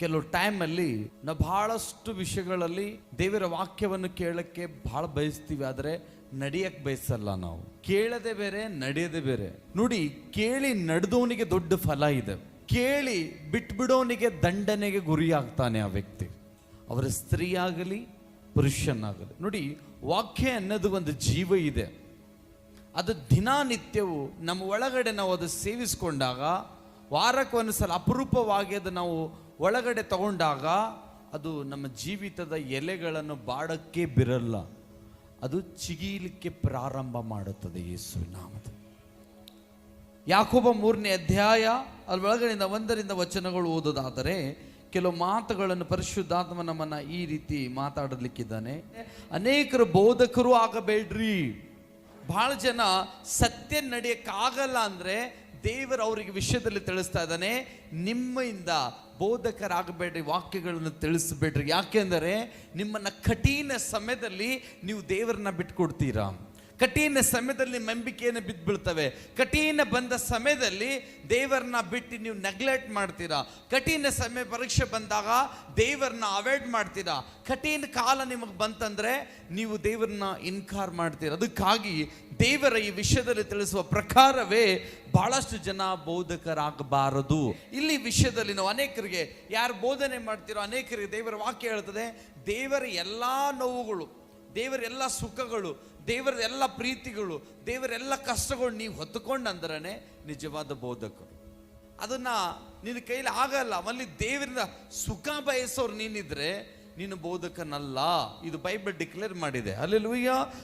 ಕೆಲವು ಟೈಮಲ್ಲಿ ನಾವು ಬಹಳಷ್ಟು ವಿಷಯಗಳಲ್ಲಿ ದೇವರ ವಾಕ್ಯವನ್ನು ಕೇಳಕ್ಕೆ ಬಹಳ ಬಯಸ್ತೀವಿ, ಆದರೆ ನಡೆಯಕ್ಕೆ ಬಯಸಲ್ಲ ನಾವು. ಕೇಳದೆ ಬೇರೆ, ನಡೆಯದೆ ಬೇರೆ. ನೋಡಿ, ಕೇಳಿ ನಡೆದವನಿಗೆ ದೊಡ್ಡ ಫಲ ಇದೆ. ಕೇಳಿ ಬಿಟ್ಬಿಡೋನಿಗೆ ದಂಡನೆಗೆ ಗುರಿಯಾಗ್ತಾನೆ ಆ ವ್ಯಕ್ತಿ. ಅವರ ಸ್ತ್ರೀಯಾಗಲಿ, ಪುರುಷನಾಗಲಿ. ನೋಡಿ, ವಾಕ್ಯ ಅನ್ನೋದು ಒಂದು ಜೀವ ಇದೆ. ಅದು ದಿನಾನಿತ್ಯವು ನಮ್ಮ ಒಳಗಡೆ ನಾವು ಅದು ಸೇವಿಸ್ಕೊಂಡಾಗ ವಾರಕ್ಕೆ ಒಂದು ಸಲ ಅಪರೂಪವಾಗಿ ಅದು ನಾವು ಒಳಗಡೆ ತಗೊಂಡಾಗ ಅದು ನಮ್ಮ ಜೀವಿತದ ಎಲೆಗಳನ್ನು ಬಾಡಕ್ಕೆ ಬಿರಲ್ಲ. ಅದು ಚಿಗೀಲಿಕ್ಕೆ ಪ್ರಾರಂಭ ಮಾಡುತ್ತದೆ ಯೇಸು ನಾಮದ ಯಾಕೋಬ ಮೂರನೇ ಅಧ್ಯಾಯ ಅದ್ರ ಒಳಗಡೆಯಿಂದ ಒಂದರಿಂದ ವಚನಗಳು ಓದೋದಾದರೆ ಕೆಲವು ಮಾತುಗಳನ್ನು ಪರಿಶುದ್ಧಾತ್ಮ ನಮ್ಮನ್ನು ಈ ರೀತಿ ಮಾತಾಡಲಿಕ್ಕಿದ್ದಾನೆ. ಅನೇಕರು ಬೋಧಕರು ಆಗಬೇಡ್ರಿ. ಭಾಳ ಜನ ಸತ್ಯ ನಡೆಯಕ್ಕಾಗಲ್ಲ ಅಂದ್ರೆ ದೇವರು ಅವರಿಗೆ ವಿಷಯದಲ್ಲಿ ತಿಳಿಸ್ತಾ ಇದ್ದಾನೆ, ನಿಮ್ಮಿಂದ ಬೋಧಕರಾಗಬೇಡ್ರಿ, ವಾಕ್ಯಗಳನ್ನು ತಿಳಿಸ್ಬೇಡ್ರಿ. ಯಾಕೆಂದರೆ ನಿಮ್ಮನ್ನು ಕಠಿಣ ಸಮಯದಲ್ಲಿ ನೀವು ದೇವರನ್ನ ಬಿಟ್ಕೊಡ್ತೀರಾ? ಕಠಿಣ ಸಮಯದಲ್ಲಿ ನಂಬಿಕೆಯನ್ನು ಬಿದ್ದು ಬೀಳ್ತವೆ ಕಠಿಣ ಬಂದ ಸಮಯದಲ್ಲಿ ದೇವರನ್ನ ಬಿಟ್ಟು ನೀವು ನೆಗ್ಲೆಕ್ಟ್ ಮಾಡ್ತೀರಾ? ಕಠಿಣ ಸಮಯ ಪರೀಕ್ಷೆ ಬಂದಾಗ ದೇವರನ್ನ ಅವಾಯ್ಡ್ ಮಾಡ್ತೀರಾ? ಕಠಿಣ ಕಾಲ ನಿಮಗೆ ಬಂತಂದರೆ ನೀವು ದೇವರನ್ನ ಇನ್ಕಾರ್ ಮಾಡ್ತೀರಾ? ಅದಕ್ಕಾಗಿ ದೇವರ ಈ ವಿಷಯದಲ್ಲಿ ತಿಳಿಸುವ ಪ್ರಕಾರವೇ ಬಹಳಷ್ಟು ಜನ ಬೋಧಕರಾಗಬಾರದು. ಇಲ್ಲಿ ವಿಷಯದಲ್ಲಿ ನಾವು ಅನೇಕರಿಗೆ ಯಾರು ಬೋಧನೆ ಮಾಡ್ತೀರೋ ಅನೇಕರಿಗೆ ದೇವರ ವಾಕ್ಯ ಹೇಳ್ತದೆ, ದೇವರ ಎಲ್ಲ ನೋವುಗಳು, ದೇವರ ಎಲ್ಲ ಸುಖಗಳು ದೇವರ ಎಲ್ಲ ಪ್ರೀತಿಗಳು ದೇವರೆಲ್ಲ ಕಷ್ಟಗಳು ನೀವು ಹೊತ್ತುಕೊಂಡಂದ್ರೆ ನಿಜವಾದ ಬೋಧಕರು. ಅದನ್ನು ನಿನ್ನ ಕೈಲಿ ಆಗಲ್ಲ ಅಲ್ಲಿ ದೇವರಿಂದ ಸುಖ ಬಯಸೋರು ನೀನಿದ್ರೆ ನೀನು ಬೋಧಕನಲ್ಲ. ಇದು ಬೈಬಲ್ ಡಿಕ್ಲೇರ್ ಮಾಡಿದೆ. ಅಲ್ಲಿ